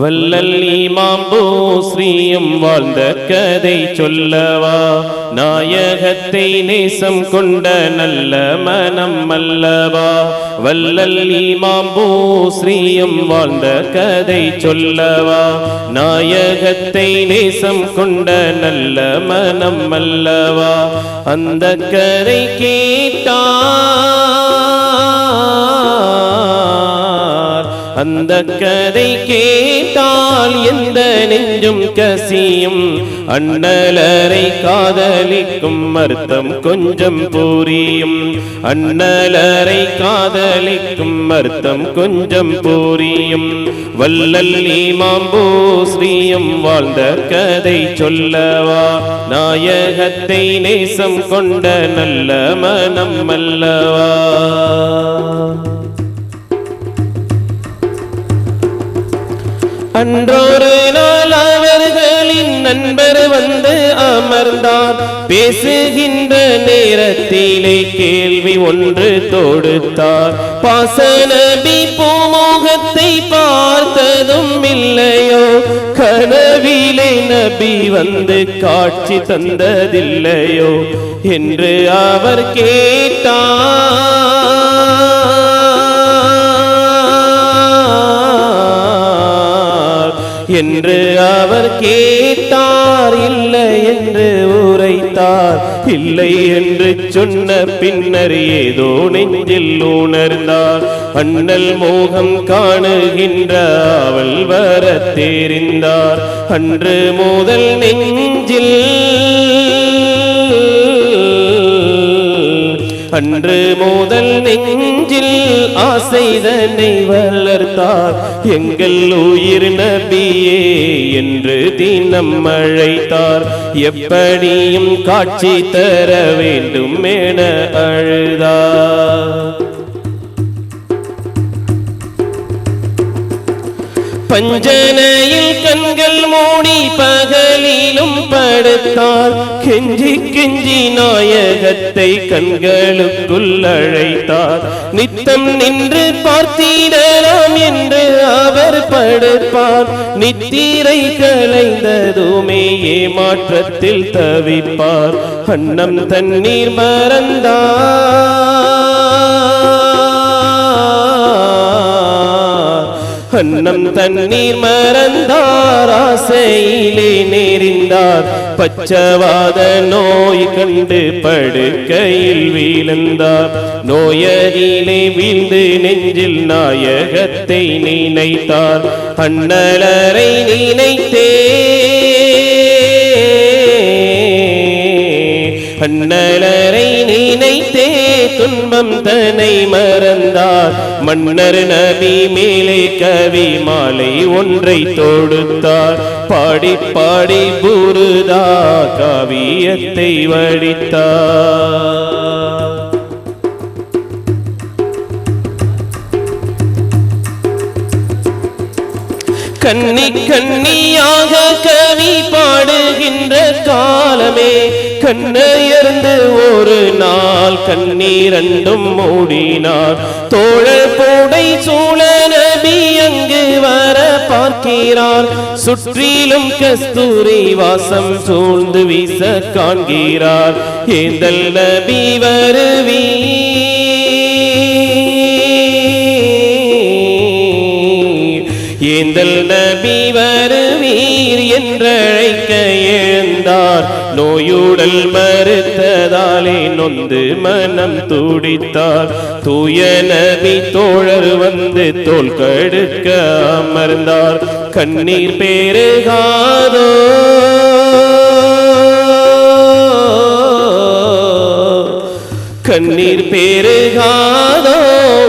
வல்லல் இமாம் பூஸ்ரீயும் வாழ்ந்த கதை சொல்லவா? நாயகத்தை நேசம் கொண்ட நல்ல மனம் அல்லவா? வல்லல் இமாம் பூஸ்ரீயும் வாழ்ந்த கதை சொல்லவா? நாயகத்தை நேசம் கொண்ட நல்ல மனம் அல்லவா? அந்த கதை கேட்டா அந்த கதை கேட்டால் எந்த நெஞ்சும் கசியும்? அண்ணலரை காதலிக்கும் அர்த்தம் கொஞ்சம் பூரியும். அண்ணலரை காதலிக்கும் அர்த்தம் கொஞ்சம் பூரியும். வல்லல் இமாம்போ ஸ்ரீயம் வாழ்ந்த கதை சொல்லவா? நாயகத்தை நேசம் கொண்ட நல்ல மனம் அல்லவா? அன்றொரு நாள் அவர்களின் நண்பர் வந்து அமர்ந்தார். பேசுகின்ற நேரத்திலே கேள்வி ஒன்று தொடுத்தார். பாசனபி பூமோகத்தை பார்த்ததும் இல்லையோ? கனவிலே நபி வந்து காட்சி தந்ததில்லையோ? என்று அவர் கேட்டார். என்று அவர் கேட்டார் இல்லை என்று உரைத்தார். இல்லை என்று சொன்ன பின்னர் ஏதோ நெஞ்சில் உணர்ந்தார். அண்ணல் மோகம் காணுகின்ற அவள் வர தெரிந்தார். அன்று மோதல் நெஞ்சில் அன்று முதல் நெஞ்சில் ஆசைதனை வளர்த்தார். எங்கள் உயிர் நபியே என்று தினம் அழைத்தார். எப்படியும் காட்சி தர வேண்டும் என அழுதார். பஞ்சனையில் கண்கள் மூடி பகலிலும் படுத்தார் கெஞ்சி கெஞ்சி நாயகத்தை கண்களுக்குள் அழைத்தார் நித்தம் நின்று பார்த்திடலாம் என்று அவர் படுப்பார். நித்திரை கலைந்ததுமே ஏமாற்றத்தில் தவிப்பார். அன்னம் தண்ணீர் மறந்தார். அன்னம் தண்ணீர் மறந்தார் ஆசையிலே நேரிந்தார். பச்சவாத நோய் கண்டு படுக்கையில் வீழ்ந்தார். நோயரிலே வீழ்ந்து நெஞ்சில் நாயகத்தை நினைத்தார். அண்ணலரை நினைத்தே. அண்ணலரை நினை துன்பம் தன்னை மறந்தார். மன்னர் நபி மேலே கவி மாலை ஒன்றை தொடுத்தார். பாடி பாடி புருதா காவியத்தை வடித்தார். கண்ணி கண்ணியாக கவி பாடுகின்ற காலமே கண்ணையர்ந்து ஒரு நாள் கண்ணீரண்டும் மூடினார். தோழர் போடை சூழ நபி அங்கு வர பார்க்கிறார். சுற்றிலும் கஸ்தூரி வாசம் சூழ்ந்து வீச காண்கிறார். ஏந்தல் நபி வருவி. ஏந்தல் நோயுடல் மறுத்ததாலே நொந்து மனம் துடித்தார். தூய நபி தோழர் வந்து தோல் கடுக்க அமர்ந்தார். கண்ணீர் பேருகாதோ? கண்ணீர் பேருகாதோ?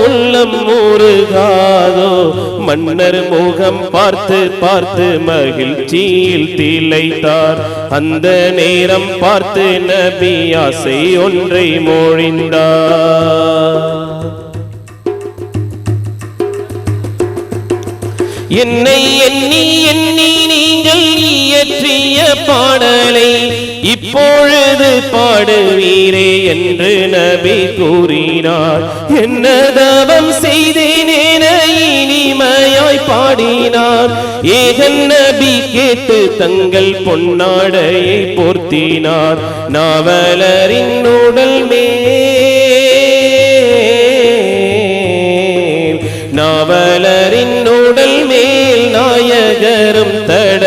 உள்ளம் ஊறுகாதோ? மன்னர் முகம் பார்த்து பார்த்து மகிழ்ச்சியில் திளைத்தார். அந்த நேரம் பார்த்து நபி ஆசை ஒன்றை மொழிந்தார். என்னை எண்ணி எண்ணி நீங்கள் இயற்றிய பாடலை இப்பொழுது பாடுவீரே என்று நபி கூறினார். என்ன தவம் செய்தே பாடினார். ஏகன் நபி கேட்டு தங்கள் பொன்னாடையை போர்த்தினார். நாவலரின் உடல் மேல் நாவலரின் உடல் மேல் நாயகரும் தட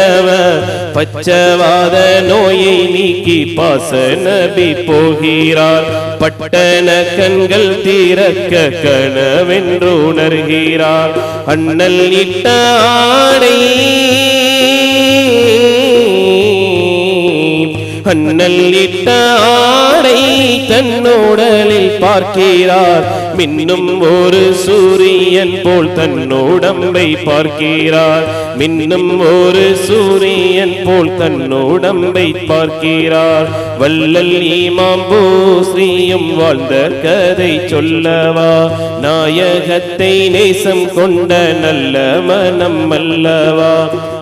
பச்சவாத நோயை நீக்கி பாச நபி போகிறார். பட்டன கண்கள் தீரக்க கனவென்று உணர்கிறார். அண்ணல் இட்ட ஆடை அண்ணல் இட்ட அவரை தன்னோடலில் பார்க்கிறார். மின்னும் ஒரு சூரியன் போல் தன்னோடம்பை பார்க்கிறார். மின்னும் ஒரு சூரியன் போல் தன்னோடம்பை பார்க்கிறார். வல்லல் ஈமாம்பூஸ்ரீயும் வாழ்ந்த கதை சொல்லவா? நாயகத்தை நேசம் கொண்ட நல்ல மனம் அல்லவா?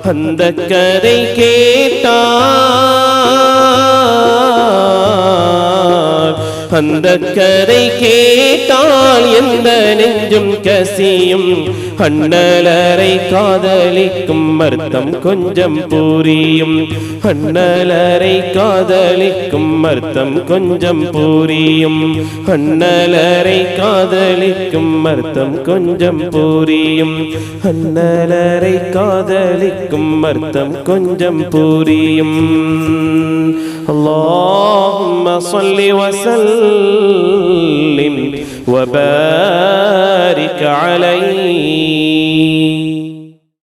அந்த கதை கேட்டா அந்த கதை கேட்டால் எந்த நெஞ்சும் கசியும். അണ്ണലരെ കാതലിക്കും മർത്തം കൊഞ്ചം പൂരിയും അണ്ണലരെ കാതലിക്കും മർത്തം കൊഞ്ചം പൂരിയും അണ്ണലരെ കാതലിക്കും മർത്തം കൊഞ്ചം പൂരിയും അണ്ണലരെ കാതലിക്കും മർത്തം കൊഞ്ചം പൂരിയും اللهم صل وسلم وبارك عليه.